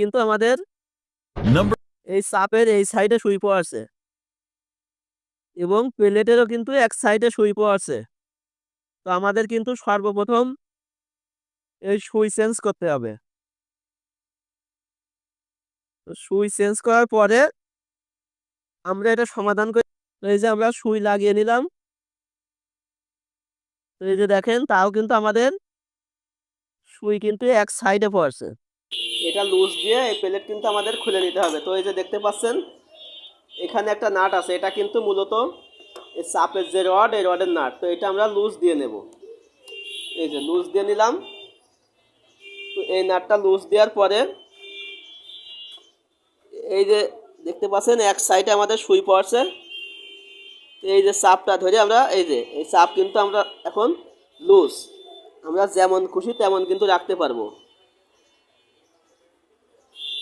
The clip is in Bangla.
কিন্তু আমাদের এই চাপের এই সাইডে সুই আছে। এবং প্লেটেরও কিন্তু এক সাইডে সুই আছে। তো আমাদের কিন্তু সর্বপ্রথম এই সুই চেঞ্জ করতে হবে। সুই চেঞ্জ করার পরে আমরা এটা সমাধান করি। এই যে আমরা সুই লাগিয়ে নিলাম। তো এই যে দেখেন তাও কিন্তু আমাদের সুই কিন্তু এক সাইডে পড়ছে এটা লুজ দিয়ে এই প্লেট কিন্তু আমাদের খুলে নিতে হবে। তো এই যে দেখতে পাচ্ছেন, এখানে একটা নাট আছে। এটা কিন্তু মূলত এই চাপের যে রড, এই রডের নাট। তো এটা আমরা লুজ দিয়ে নেব। এই যে লুজ দিয়ে নিলাম। তো এই নাটটা লুজ দেওয়ার পরে এই যে দেখতে পাচ্ছেন, এক সাইডে আমাদের সুই পড়ছে। এই যে চাপটা ধরে আমরা, এই যে, এই চাপ কিন্তু আমরা এখন লুজ। আমরা যেমন খুশি তেমন কিন্তু রাখতে পারব।